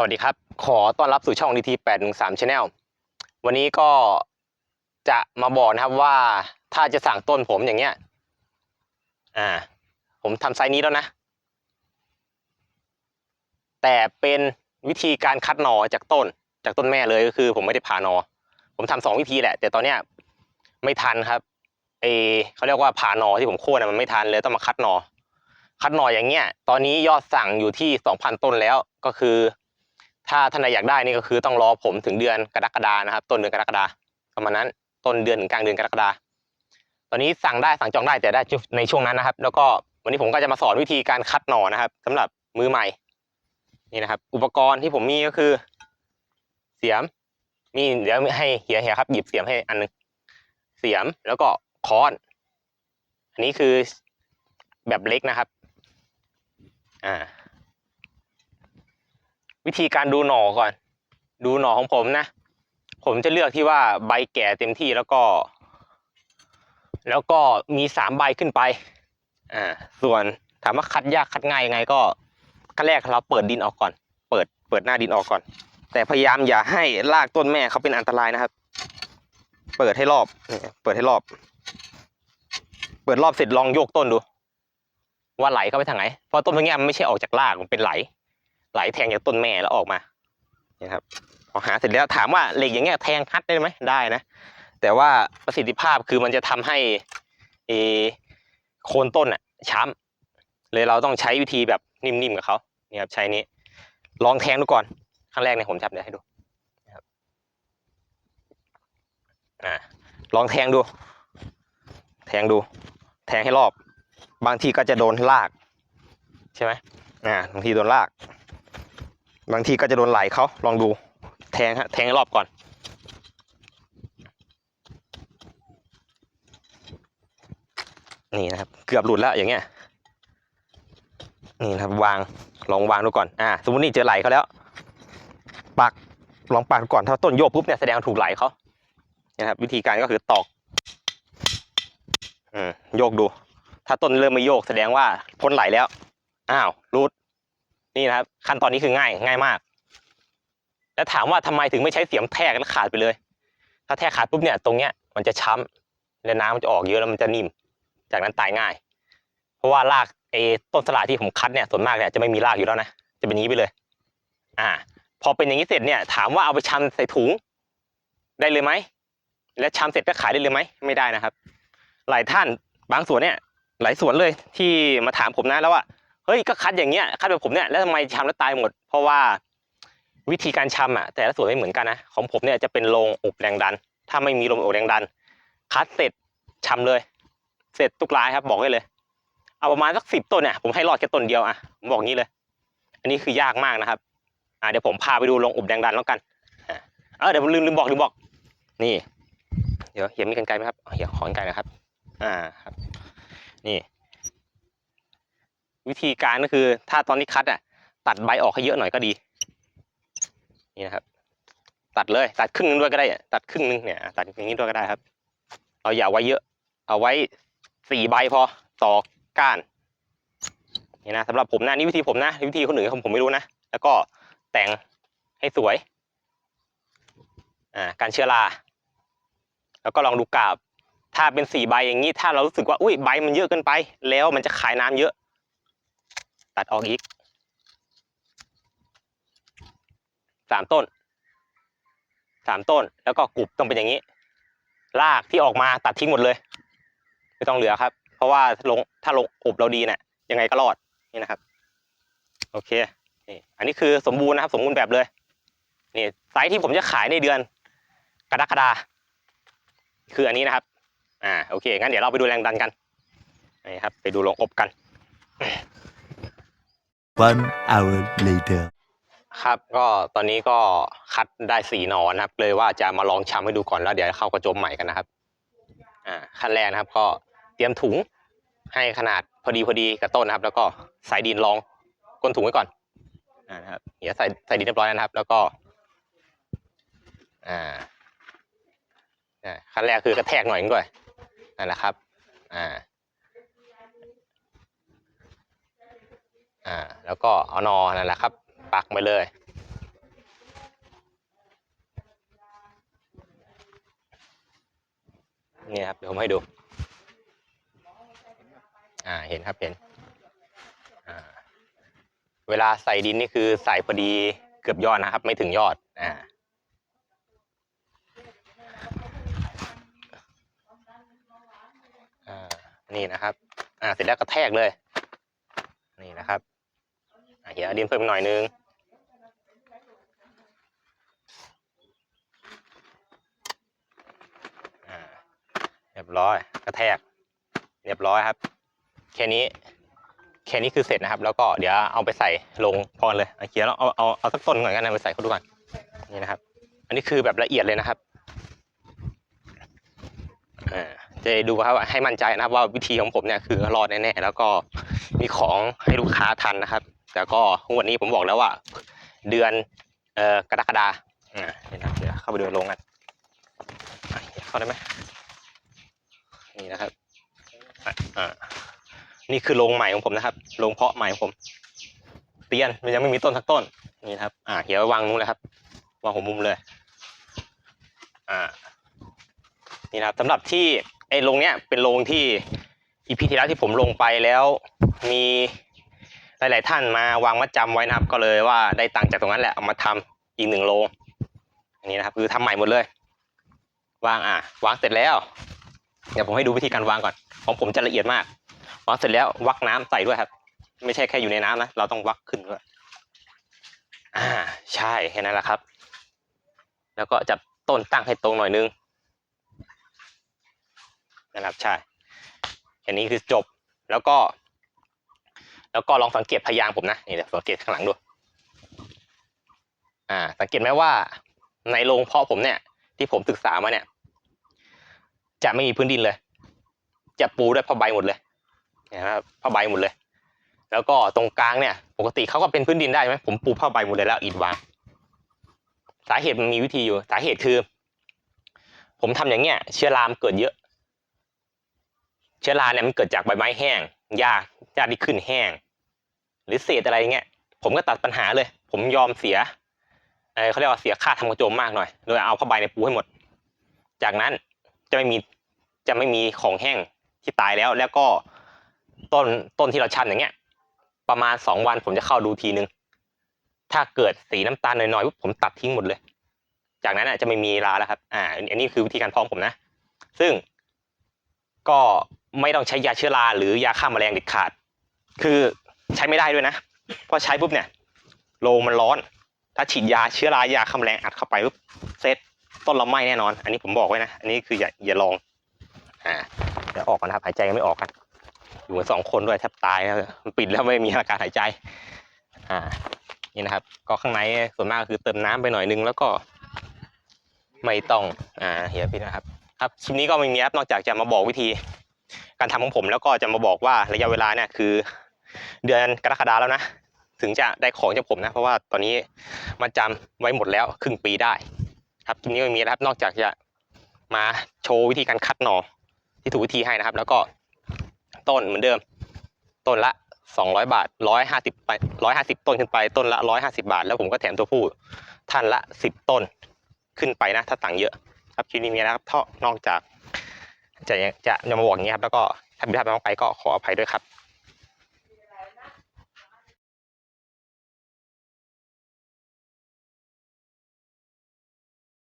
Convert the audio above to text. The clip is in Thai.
สวัสดีครับ ขอต้อนรับสู่ช่อง DT 813 Channel วันนี้ก็จะมาบอกนะครับว่าถ้าจะสั่งต้นผมอย่างเงี้ย อ่า ผมทำไซส์นี้แล้วนะ แต่เป็นวิธีการคัดหน่อจากต้น จากต้นแม่เลยก็คือ ผมไม่ได้ผ่าหนอ ผมทำสองวิธีแหละ แต่ตอนเนี้ยไม่ทันครับเอเขาเรียกว่าผ่าหนอที่ผมโค่นมันไม่ทันเลยต้องมาคัดหนอคัดหน่ออย่างเงี้ย ตอนนี้ยอดสั่งอยู่ที่2,000ต้นแล้วก็คือ ถ้าท่านใดอยากได้นี่ก็คือต้องรอผมถึงเดือนกรกฎานะครับ ต้นเดือนกรกฎาประมาณนั้น ต้นเดือนถึงกลางเดือนกรกฎาตอนนี้สั่งได้สั่งจองได้แต่ได้ในช่วงนั้นนะครับ แล้วก็วันนี้ผมก็จะมาสอนวิธีการคัดหน่อนะครับสำหรับมือใหม่นี่นะครับ อุปกรณ์ที่ผมมีก็คือ เสียม มีเดี๋ยวให้เฮียเฮียครับหยิบเสียมให้อันนึงเสียมแล้วก็ค้อน อันนี้คือแบบเล็กนะครับ อ่า วิธีการดูหน่อก่อน ดูหน่อของผมนะ ผมจะเลือกที่ว่าใบแก่เต็มที่แล้วก็ แล้วก็มีสามใบขึ้นไปอ่าส่วนถามว่าคัดยากคัดง่ายยังไงก็ขั้นแรกเราเปิดดินออกก่อน เปิดเปิดหน้าดินออกก่อน แต่พยายามอย่าให้รากต้นแม่เขาเป็นอันตรายนะครับ เปิดให้รอบ เปิดให้รอบ เปิดรอบเสร็จลองโยกต้นดู ว่าไหลเข้าไปทางไหนเพราะต้นตรงเนี้ยมันไม่ใช่ออกจากรากมันเป็นไหล ไหลแทงจากต้นแม่แล้วออกมาเนี่ยครับพอหาเสร็จแล้วถามว่าเหล็กอย่างเงี้ยแทงคัดได้ไหมได้นะ แต่ว่าประสิทธิภาพคือมันจะทำให้เอโคนต้นอะช้ำเลยเราต้องใช้วิธีแบบนิ่มๆกับเขาเนี่ยครับใช้นี้ ลองแทงดูก่อนครั้งแรกเนี่ยผมจับเดี๋ยวให้ดูนะครับอ่าลองแทงดู แทงดู แทงให้รอบ บางทีก็จะโดนลาก ใช่ไหมอ่าบางทีโดนลาก บางทีก็จะโดนไหลเขาลองดูแทงฮะแทงรอบก่อน นี่นะครับ เกือบหลุดแล้วอย่างเงี้ยนี่นะครับวางลองวางดูก่อนอ่าสมมตินี่เจอไหลเขาแล้วปักลองปักดูก่อนถ้าต้นโยกปุ๊บเนี่ยแสดงถูกไหลเขาเนี่ยนะครับ วิธีการก็คือตอกอืมโยกดู ถ้าต้นเริ่มไม่โยกแสดงว่าพ้นไหลแล้วอ้าวรูด นี่นะครับ ขั้นตอนนี้คือง่ายง่ายมาก แล้วถามว่าทำไมถึงไม่ใช้เสียมแทกแล้วขาดไปเลย ถ้าแทกขาดปุ๊บเนี่ยตรงเนี้ยมันจะช้ำและน้ำมันจะออกเยอะแล้วมันจะนิ่ม จากนั้นตายง่าย เพราะว่ารากไอ้ต้นสละที่ผมคัดเนี่ยส่วนมากเนี่ยจะไม่มีรากอยู่แล้วนะจะเป็นอย่างนี้ไปเลย อ่า พอเป็นอย่างนี้เสร็จเนี่ย ถามว่าเอาไปชำใส่ถุงได้เลยไหมและชำเสร็จก็ขายได้เลยไหมไม่ได้นะครับ หลายท่านบางส่วนเนี่ย หลายส่วนเลยที่มาถามผมนะแล้วว่า เฮ้ยก็คัดอย่างเงี้ยคัดแบบผมเนี่ยแล้วทำไมชำแล้วตายหมด เพราะว่าวิธีการชำอะแต่ละส่วนไม่เหมือนกันนะของผมเนี่ยจะเป็นโรงอบแรงดัน ถ้าไม่มีโรงอบแรงดัน คัดเสร็จชำเลย เสร็จทุกรายครับบอกได้เลย เอาประมาณสักสิบต้นเนี่ยผมให้รอดแค่ต้นเดียวอะผมบอกงี้เลย อันนี้คือยากมากนะครับ อ่าเดี๋ยวผมพาไปดูโรงอบแรงดันแล้วกันอ่าเออเดี๋ยวลืมลืมบอกลืมบอก นี่ เดี๋ยวเฮียมีกันไกลไหมครับเฮียขอกันไกลนะครับ อ่าครับ นี่ วิธีการก็คือ ถ้าตอนนี้คัดอะ ตัดใบออกให้เยอะหน่อยก็ดี นี่นะครับ ตัดเลย ตัดครึ่งนึงด้วยก็ได้อะตัดครึ่งนึงเนี่ย ตัดอย่างนี้ด้วยก็ได้ครับ เราอย่าไว้เยอะ เอาไว้สี่ใบพอต่อก้านนี่นะสำหรับผมนะนี่วิธีผมนะวิธีคนอื่นผมผมไม่รู้นะแล้วก็แต่งให้สวยอ่าการเชื้อรา แล้วก็ลองดูกาบ ถ้าเป็นสี่ใบอย่างนี้ ถ้าเรารู้สึกว่าอุ้ยใบมันเยอะเกินไป แล้วมันจะขายน้ำเยอะ ตัดออกอีกสามต้นสามต้น แล้วก็กรุบต้องเป็นอย่างนี้รากที่ออกมาตัดทิ้งหมดเลย ไม่ต้องเหลือครับ เพราะว่าลงถ้าลงอบเราดีเนี่ยยังไงก็รอดนี่นะครับ โอเคนี่อันนี้คือสมบูรณ์นะครับ สมบูรณ์แบบเลยนี่ไซส์ที่ผมจะขายในเดือน กรกฎาคืออันนี้นะครับ อ่าโอเคงั้นเดี๋ยวเราไปดูแรงดันกันนี่ครับ ไปดูโรงอบกัน One hour later. ครับก็ตอนนี้ก็คัดได้สี่หนอนนะครับ เลยว่าจะมาลองชำให้ดูก่อนแล้วเดี๋ยวเข้ากระจมใหม่กันนะครับอ่าขั้นแรกนะครับ ก็เตรียมถุงให้ขนาดพอดีพอดีกับต้นนะครับ แล้วก็ใส่ดินรองก้นถุงไว้ก่อนนะครับเดี๋ยวใส่ใส่ดินเรียบร้อยนะครับ แล้วก็อ่าขั้นแรกคือกระแทกหน่อยนึงด้วยนั่นแหละครับ อ่า่า แล้วก็เอานอนั่นแหละครับ ปักไปเลย นี่ครับ เดี๋ยวผมให้ดู อ่า เห็นครับ เห็นเวลาใส่ดินนี่คือใส่พอดีเกือบยอดนะครับ ไม่ถึงยอด อ่านี่นะครับ อ่า เสร็จแล้วก็แทกเลย เดี๋ยวดินเพิ่มหน่อยนึงอ่าเรียบร้อยกระแทก เรียบร้อยครับ แค่นี้ แค่นี้คือเสร็จนะครับ แล้วก็เดี๋ยวเอาไปใส่ลงพอเลยเอาเขียนแล้วเอาเอาเอาสักต้นก่อนกันนะไปใส่เขาดูก่อนนี่นะครับ อันนี้คือแบบละเอียดเลยนะครับอ่าจะดูครับให้มั่นใจนะครับว่าวิธีของผมเนี่ยคือรอดแน่ๆแล้วก็มีของให้ลูกค้าทันนะครับ แต่ก็วันนี้ผมบอกแล้วว่า เดือนเอ่อกรกฎาอ่าเดี๋ยวนะเดี๋ยวเข้าไปดูลงกันเข้าได้ไหมนี่นะครับอะอ่านี่คือโรงใหม่ของผมนะครับโรงเพาะใหม่ของผมเตียนมันยังไม่มีต้นสักต้นนี่นะครับ อ่าเดี๋ยววางนู้นเลยครับวางหัวมุมเลย อ่า นี่นะครับสำหรับที่ไอ้โรงเนี้ยเป็นโรงที่อีพีที่แล้วที่ผมลงไปแล้วมี หลาย ๆ ท่านมาวางมัดจำไว้นะครับ ก็เลยว่าได้ตังค์จากตรงนั้นแหละเอามาทำอีกหนึ่งโรงอันนี้นะครับ คือทำใหม่หมดเลยวางอะวางเสร็จแล้ว เดี๋ยวผมให้ดูวิธีการวางก่อนของผมจะละเอียดมากวางเสร็จแล้ววักน้ำใส่ด้วยครับ ไม่ใช่แค่อยู่ในน้ำนะเราต้องวักขึ้นด้วยอ่าใช่แค่นั้นแหละครับ แล้วก็จับต้นตั้งให้ตรงหน่อยนึงนะครับใช่แค่นี้คือจบแล้วก็ แล้วก็ลองสังเกตพยางผมนะนี่เดี๋ยวสังเกตข้างหลังดูอ่า สังเกตไหมว่า ในโรงเพาะผมเนี่ย ที่ผมศึกษามาเนี่ย จะไม่มีพื้นดินเลย จะปูด้วยผ้าใบหมดเลยนะครับผ้าใบหมดเลย แล้วก็ตรงกลางเนี่ย ปกติเขาก็เป็นพื้นดินได้ไหมผมปูผ้าใบหมดเลยแล้วอิฐวางสาเหตุมันมีวิธีอยู่ สาเหตุคือ ผมทำอย่างเงี้ย เชื้อรามเกิดเยอะ เชื้อราเนี่ยมันเกิดจากใบไม้แห้ง หญ้าหญ้าที่ขึ้นแห้ง หรือเศษอะไรเงี้ยผมก็ตัดปัญหาเลย ผมยอมเสียเเขาเรียกว่าเสียค่าทำกระโจมมากหน่อยโดยเอาผ้าใบในปูให้หมด จากนั้นจะไม่มีจะไม่มีของแห้งที่ตายแล้ว แล้วก็ต้นต้นที่เราชันอย่างเงี้ย ประมาณสองวันผมจะเข้าดูทีนึง ถ้าเกิดสีน้ำตาลหน่อยๆปุ๊บผมตัดทิ้งหมดเลย จากนั้นอะจะไม่มีราแล้วครับ อ่า อันนี้คือวิธีการเพาะผมนะ ซึ่งก็ ไม่ต้องใช้ยาเชื้อราหรือยาฆ่าแมลงเด็ดขาด คือใช้ไม่ได้ด้วยนะเพราะใช้ปุ๊บเนี่ยโรงมันร้อน ถ้าฉีดยาเชื้อรายาฆ่าแมลงอัดเข้าไปปุ๊บเซตต้นเราไหม้แน่นอน อันนี้ผมบอกไว้นะ อันนี้คืออย่าอย่าลองอ่าเดี๋ยวออกก่อนนะครับหายใจยังไม่ออกกันอยู่กันสองคนด้วยแทบตายแล้วมันปิดแล้วไม่มีอาการหายใจอ่านี่นะครับ ก็ข้างในส่วนมากคือเติมน้ำไปหน่อยนึงแล้วก็ไม่ต้องอ่าเฮียพี่นะครับ ครับคลิปนี้ก็ไม่มีครับนอกจากจะมาบอกวิธี การทำของผมแล้วก็จะมาบอกว่าระยะเวลาเนี่ยคือ เดือนกรกฎาแล้วนะถึงจะได้ของจากผมนะ เพราะว่าตอนนี้มาจำไว้หมดแล้วครึ่งปีได้ ครับคลิปนี้ไม่มีแล้วครับนอกจากจะมาโชว์วิธีการคัดหน่อที่ถูกวิธีให้นะครับ แล้วก็ต้นเหมือนเดิม ต้นละ 200 บาท 150ไป150 ต้นขึ้นไปต้นละ 150 บาท แล้วผมก็แถมตัวผู้ท่านละ 10 ต้นขึ้นไปนะ ถ้าตังค์เยอะ ครับคลิปนี้มีนะครับเท่านอกจาก จะจะจะมาบอกอย่างนี้ครับ แล้วก็ถ้าผิดพลาดไปก็ขออภัยด้วยครับ